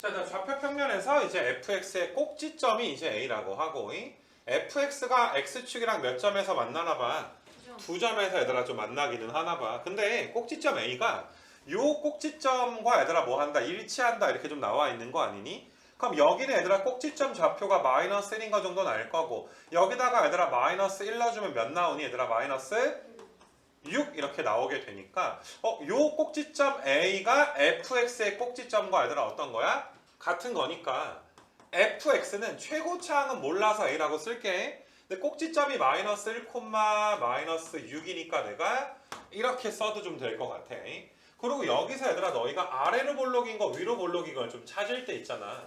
자, 자, 좌표 평면에서 이제 fx의 꼭지점이 이제 a라고 하고 이 fx가 x축이랑 몇 점에서 만나나 봐. 두 점에서 얘들아 좀 만나기는 하나 봐. 근데 꼭지점 a가 요 꼭지점과 얘들아 뭐 한다? 일치한다 이렇게 좀 나와 있는 거 아니니? 그럼 여기는 얘들아 꼭지점 좌표가 마이너스 1인 거 정도는 알 거고 여기다가 얘들아 마이너스 1 넣어주면 몇 나오니? 얘들아 마이너스 6 이렇게 나오게 되니까 어, 요 꼭지점 A가 fx의 꼭지점과 얘들아 어떤 거야? 같은 거니까 fx는 최고차항은 몰라서 A라고 쓸게 근데 꼭지점이 마이너스 1, 마이너스 6이니까 내가 이렇게 써도 좀 될 것 같아 그리고 여기서 얘들아 너희가 아래로 볼록인 거 위로 볼록인 걸 좀 찾을 때 있잖아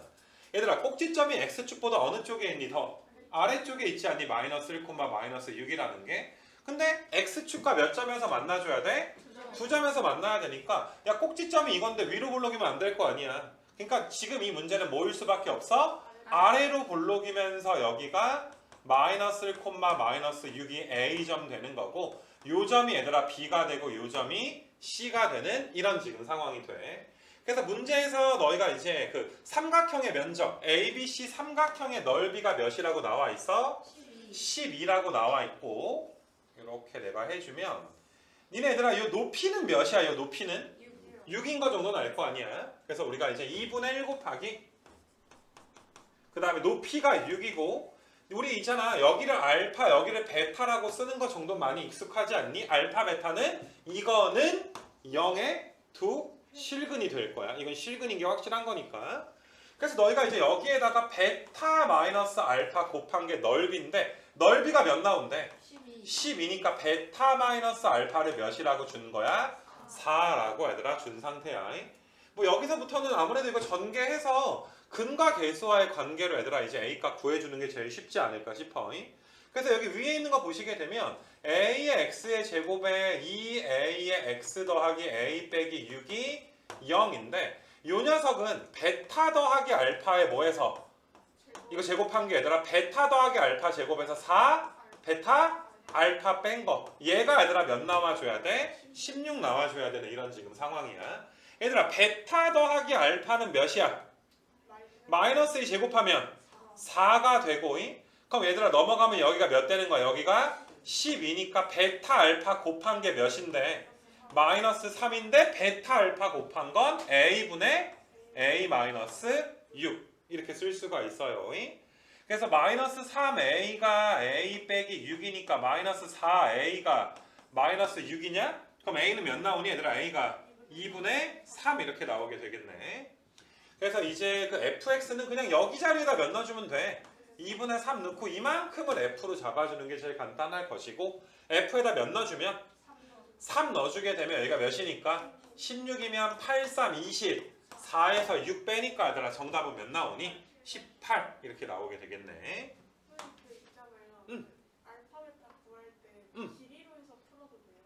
얘들아 꼭지점이 x축보다 어느 쪽에 있니 더? 아래쪽에 있지 않니? 마이너스 1, 마이너스 6이라는 게 근데 x축과 몇 점에서 만나줘야 돼? 두 점에서 만나야 되니까 야 꼭지점이 이건데 위로 볼록이면 안 될 거 아니야 그러니까 지금 이 문제는 뭐일 수밖에 없어? 아래로 볼록이면서 여기가 마이너스 1, 마이너스 6이 a점 되는 거고 요 점이 얘들아 b가 되고 요 점이 c가 되는 이런 지금 상황이 돼 그래서 문제에서 너희가 이제 그 삼각형의 면적 ABC 삼각형의 넓이가 몇이라고 나와 있어? 12라고 나와 있고 이렇게 내가 해주면 니네 얘들아 이 높이는 몇이야 이 높이는? 6인 거 정도는 알 거 아니야 그래서 우리가 이제 2분의 1 곱하기 그 다음에 높이가 6이고 우리 있잖아 여기를 알파 여기를 베타라고 쓰는 거 정도 많이 익숙하지 않니? 알파 베타는 이거는 0의 두 실근이 될 거야 이건 실근인 게 확실한 거니까 그래서 너희가 이제 여기에다가 베타 마이너스 알파 곱한 게 넓이인데 넓이가 몇 나온대? 10 이니까 베타 마이너스 알파를 몇이라고 준 거야? 4라고 얘들아 준 상태야. 뭐 여기서부터는 아무래도 이거 전개해서 근과 계수와의 관계로 얘들아 이제 a 값 구해주는 게 제일 쉽지 않을까 싶어. 그래서 여기 위에 있는 거 보시게 되면 a의 x의 제곱에 2a의 x 더하기 a 빼기 6이 0인데 요 녀석은 베타 더하기 알파에 뭐해서 이거 제곱한 게 얘들아 베타 더하기 알파 제곱에서 4 베타 알파 뺀 거. 얘가 얘들아 몇 나와줘야 돼? 16 나와줘야 되는 이런 지금 상황이야. 얘들아 베타 더하기 알파는 몇이야? 마이너스 2 제곱하면 4가 되고 이? 그럼 얘들아 넘어가면 여기가 몇 되는 거야? 여기가 12니까 베타 알파 곱한 게 몇인데? 마이너스 3인데 베타 알파 곱한 건 a분의 a 마이너스 6 이렇게 쓸 수가 있어요. 이? 그래서 마이너스 3a가 a 빼기 6이니까 마이너스 4a가 마이너스 6이냐? 그럼 a는 몇 나오니 얘들아? a가 2분의 3 이렇게 나오게 되겠네. 그래서 이제 그 fx는 그냥 여기 자리에다 몇 넣어주면 돼. 2분의 3 넣고 이만큼을 f로 잡아주는 게 제일 간단할 것이고 f에다 몇 넣어주면 3 넣어주게 되면 여기가 몇이니까 16이면 8, 3, 20 4에서 6 빼니까 얘들아 정답은 몇 나오니? 18 이렇게 나오게 되겠네. 그 있잖아요. 응. 알파벳 다 구할 때 응. 길이로 해서 풀어도 돼요?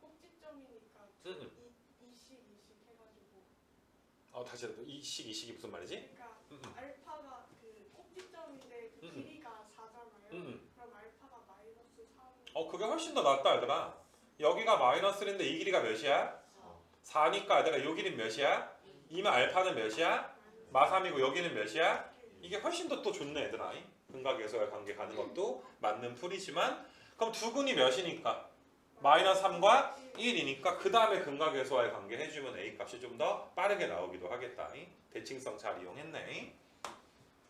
꼭지점이니까 응, 응. 이, 이식 이식 해가지고 어 다시 해봐. 이식 이식이 무슨 말이지? 그러니까 응, 응. 알파가 그 꼭지점인데 그 응, 응. 길이가 4잖아요. 응, 응. 그럼 알파가 마이너스 3. 어 그게 훨씬 더 낫다 얘들아. 여기가 마이너스 1인데 이 길이가 몇이야? 4니까 얘들아 요 길이는 몇이야? 2면 알파는 몇이야? 마3이고 여기는 몇이야? 이게 훨씬 더 또 좋네 얘들아. 근각에서의 관계 가는 것도 맞는 풀이지만 그럼 두근이 몇이니까? 마이너스 3과 1이니까 그 다음에 근각에서의 관계 해주면 A 값이 좀 더 빠르게 나오기도 하겠다. 대칭성 잘 이용했네.